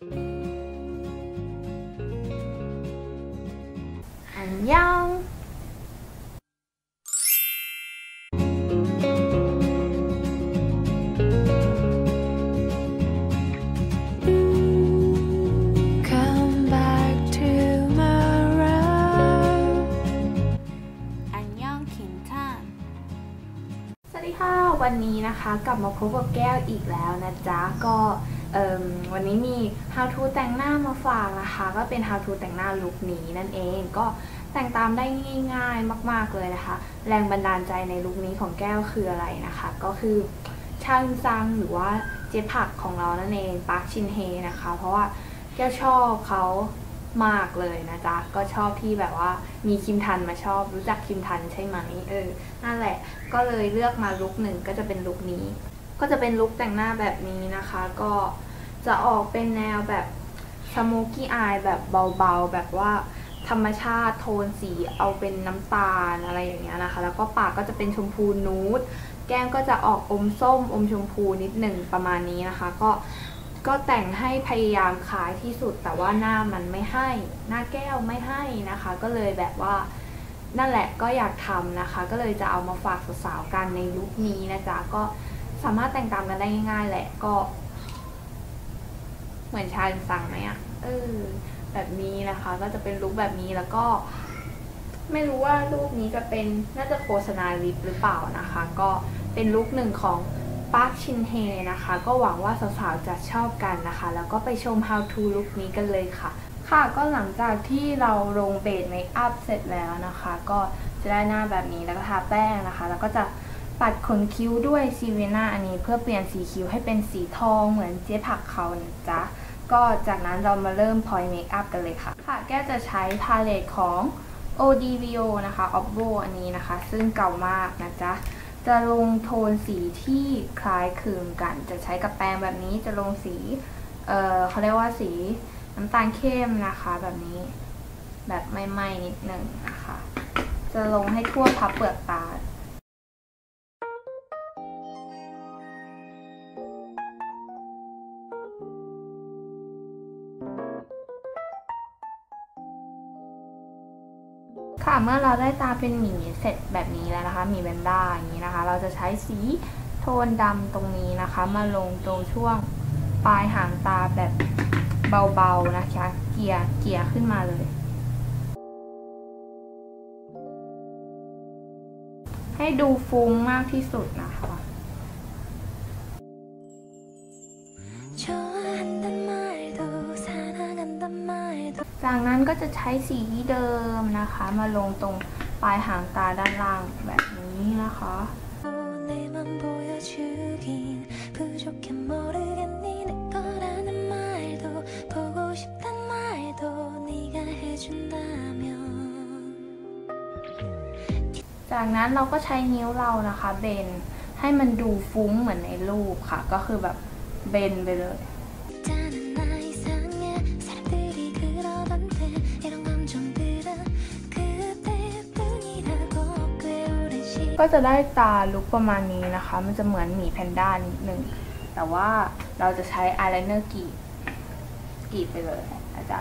อันยัง Come back tomorrow. อันยังคินทันสวัสดีค่ะวันนี้นะคะกลับมาพบกับแก้วอีกแล้วนะจ๊ะ ก็เอิ่ม วันนี้มี how to แต่งหน้ามาฝากนะคะ ก็เป็น how to แต่งหน้าลุคนี้นั่นเองก็แต่งตามได้ง่ายๆมาก ๆเลยนะคะ แรงบันดาลใจในลุคนี้ของแก้วคืออะไรนะคะ ก็คือช่างซังหรือว่าเจ๊ผักของเรานั่นเองปาร์คชินเฮนะคะ เพราะว่าแก้วชอบเขามากเลยนะจ๊ะ ก็ชอบที่แบบว่ามีคิมทันมาชอบรู้จักคิมทันใช่ไหมเออนั่นแหละ ก็เลยเลือกมาลุคหนึ่งก็จะเป็นลุคนี้ ก็จะเป็นลุคแต่งหน้าแบบนี้นะคะ ก็จะออกเป็นแนวแบบสโมกี้อายแบบเบาๆ แบบว่าธรรมชาติโทนสีเอาเป็นน้ำตาลอะไรอย่างเงี้ยนะคะ แล้วก็ปากก็จะเป็นชมพูนูดแก้มก็จะออกอมส้มอมชมพูนิดหนึ่งประมาณนี้นะคะ ก็ก็แต่งให้พยายามคล้ายที่สุดแต่ว่าหน้ามันไม่ให้ หน้าแก้วไม่ให้นะคะ ก็เลยแบบว่านั่นแหละก็อยากทำนะคะ ก็เลยจะเอามาฝากสาวๆกันในลุคนี้นะจ๊ะก็ สามารถแต่งตามกันได้ง่ายๆแหละก็ เหมือนชาลสั่งไหมอะเออแบบนี้นะคะ ก็จะเป็นลุคแบบนี้แล้วก็ ไม่รู้ว่ารูปนี้จะเป็นน่าจะโฆษณาลิปหรือเปล่านะคะ ก็เป็นลุคหนึ่งของปาร์คชินเฮนะคะ ก็หวังว่าสาวๆจะชอบกันนะคะ แล้วก็ไปชม how to ลุคนี้กันเลยค่ะ ค่ะก็หลังจากที่เราลงเบสเมคอัพเสร็จแล้วนะคะ ก็จะได้หน้าแบบนี้แล้วก็ทาแป้งนะคะ แล้วก็จะ ปัดขนคิ้วด้วยซีเวน่าอันนี้เพื่อเปลี่ยนสีคิ้วให้เป็นสีทองเหมือนเจ๊ผักเขานะจ๊ะ ก็จากนั้นเรามาเริ่มพอยเมคอัพกันเลยค่ะ ค่ะ แก้จะใช้พาเลตของ ODVO นะคะ Oppo อันนี้นะคะ ซึ่งเก่ามากนะจ๊ะ จะลงโทนสีที่คล้ายคลึงกัน จะใช้กับแปรงแบบนี้จะลงสี เออเขาเรียกว่าสีน้ำตาลเข้มนะคะ แบบนี้ แบบไม่ไหม้นิดหนึ่งนะคะ จะลงให้ทั่วพับเปลือกตา ค่ะเมื่อเราได้ตาเป็นหมีเสร็จแบบนี้แล้วนะคะหมีแวนด้าอย่างนี้นะคะ เราจะใช้สีโทนดำตรงนี้นะคะ มาลงตรงช่วงปลายหางตาแบบเบาๆนะคะ เกียร์เกียร์ขึ้นมาเลยให้ดูฟุ้งมากที่สุดนะคะ จากนั้นก็จะใช้สีที่เดิมนะคะ มาลงตรงปลายหางตาด้านล่างแบบนี้นะคะจากนั้นเราก็ใช้นิ้วเรานะคะ เบนให้มันดูฟุ้งเหมือนในรูปค่ะ ก็คือแบบเบนไปเลย ก็จะได้ตาลุกประมาณนี้นะคะ มันจะเหมือนหมีแพนด้านิดนึง แต่ว่าเราจะใช้อายไลเนอร์กรีดกรีดไปเลยนะจ๊ะ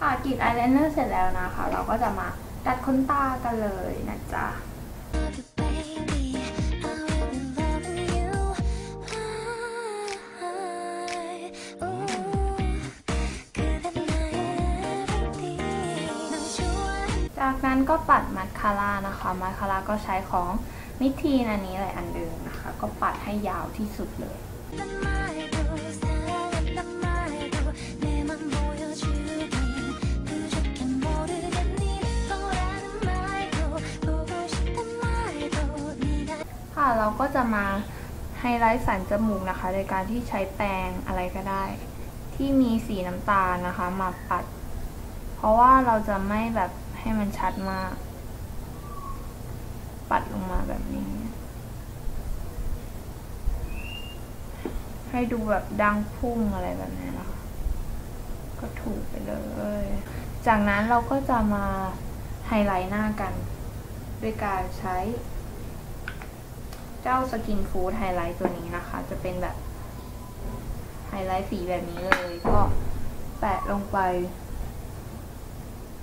ค่ะกรีดอายไลเนอร์เสร็จแล้วนะคะ เราก็จะมาดัดขนตากันเลยนะจ๊ะ จากนั้นก็ปัดมัดคาร่านะคะ มัดคาร่าก็ใช้ของมิทีนอันนี้เลยอันเดิมนะคะ ก็ปัดให้ยาวที่สุดเลยค่ะเราก็จะมาไฮไลท์สันจมูกนะคะ โดยการที่ใช้แปรงอะไรก็ได้ ที่มีสีน้ำตาลนะคะ มาปัด เพราะว่าเราจะไม่แบบ ให้มันชัดมาก ปัดลงมาแบบนี้ ให้ดูแบบดังพุ่งอะไรแบบนี้นะคะก็ถูกไปเลย จากนั้นเราก็จะมาไฮไลท์หน้ากัน ด้วยการใช้ เจ้าสกินฟูดไฮไลท์ตัวนี้นะคะ จะเป็นแบบไฮไลท์สีแบบนี้เลย ก็แปะลงไป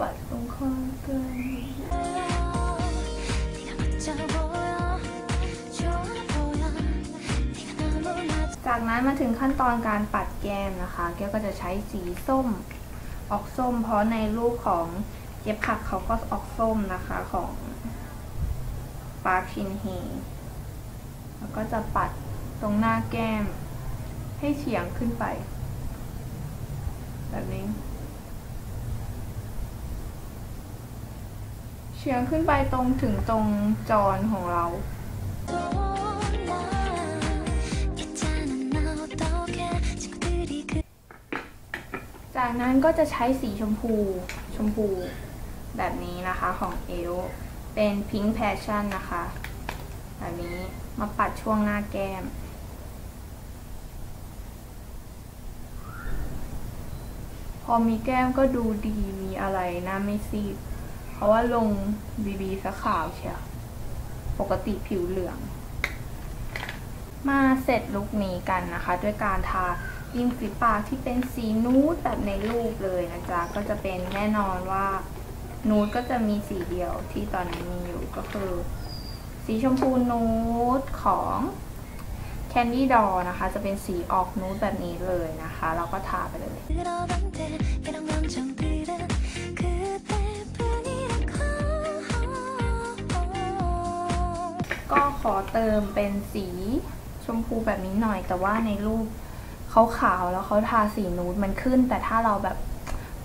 ปัดตรงข้อกินจากนั้นมาถึงขั้นตอนการปัดแก้มนะคะ แก้วก็จะใช้สีส้มออกส้ม เพราะในรูปของเย็บผักเขาก็ออกส้มนะคะของปาร์คชินเฮแล้วก็จะปัดตรงหน้าแก้มให้เฉียงขึ้นไป แบบนี้ เฉียงขึ้นไปตรงถึงตรงจอนของเราจากนั้นก็จะใช้สีชมพูชมพูแบบนี้นะคะของเอลเป็น Pink Passion นะคะ แบบนี้มาปัดช่วงหน้าแก้ม พอมีแก้มก็ดูดีมีอะไรหน้าไม่ซีด เพราะว่าลงบีบีสขาวเชียวปกติผิวเหลือง มาเสร็จลุคนี้กันนะคะ ด้วยการทาริมฝีปากที่เป็นสีนูดแบบในรูปเลยนะจ๊ะ ก็จะเป็นแน่นอนว่านูดก็จะมีสีเดียวที่ตอนนี้มีอยู่ก็คือ สีชมพูนูดของ Candy Doll นะคะ จะเป็นสีออกนูดแบบนี้เลยนะคะ เราก็ทาไปเลย อเติมเป็นสีชมพูแบบนี้หน่อย แต่ว่าในรูปเขาขาวแล้วเขาทาสีนูดมันขึ้น แต่ถ้าเราแบบ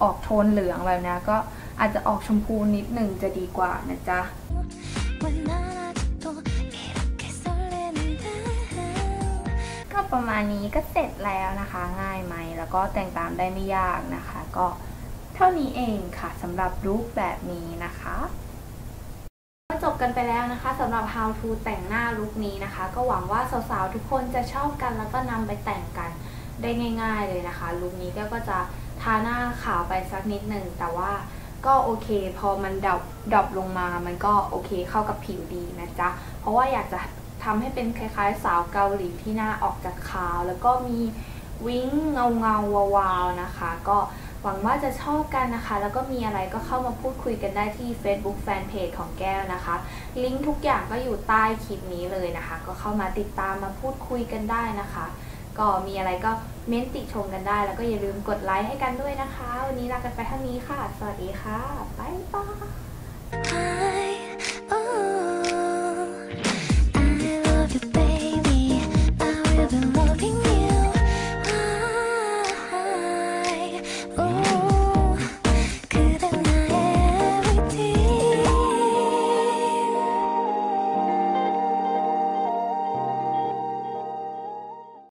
ออกโทนเหลืองแบบนี้ก็อาจจะออกชมพูนิดหนึ่งจะดีกว่านะจ๊ะก็ประมาณนี้ก็เสร็จแล้วนะคะ ง่ายไหมแล้วก็แต่งตามได้ไม่ยากนะคะ ก็เท่านี้เองค่ะสำหรับรูปแบบนี้นะคะ กันไปแล้วนะคะสำหรับ how to แต่งหน้าลุคนี้นะคะ ก็หวังว่าสาวๆทุกคนจะชอบกันแล้วก็นำไปแต่งกันได้ง่าย ๆ เลยนะคะลุคนี้ก็จะทาหน้าขาวไปสักนิดหนึ่งแต่ว่าก็โอเค พอมันดรอปดรอปลงมามันก็โอเคเข้ากับผิวดีนะจ๊ะ เพราะว่าอยากจะทำให้เป็นคล้าย ๆ สาวเกาหลีที่หน้าออกจากขาว แล้วก็มีวิ้งเงาเงาๆวาวๆนะคะ ก็ หวังว่าจะชอบกันนะคะ แล้วก็มีอะไรก็เข้ามาพูดคุยกันได้ที่ Facebook Fanpage ของแก้วนะคะ ลิงก์ทุกอย่างก็อยู่ใต้คลิปนี้เลยนะคะ ก็เข้ามาติดตามมาพูดคุยกันได้นะคะ ก็มีอะไรก็เม้นติชมกันได้ แล้วก็อย่าลืมกดไลค์ให้กันด้วยนะคะ วันนี้ลากันไปเท่านี้ค่ะ สวัสดีค่ะบ๊ายบาย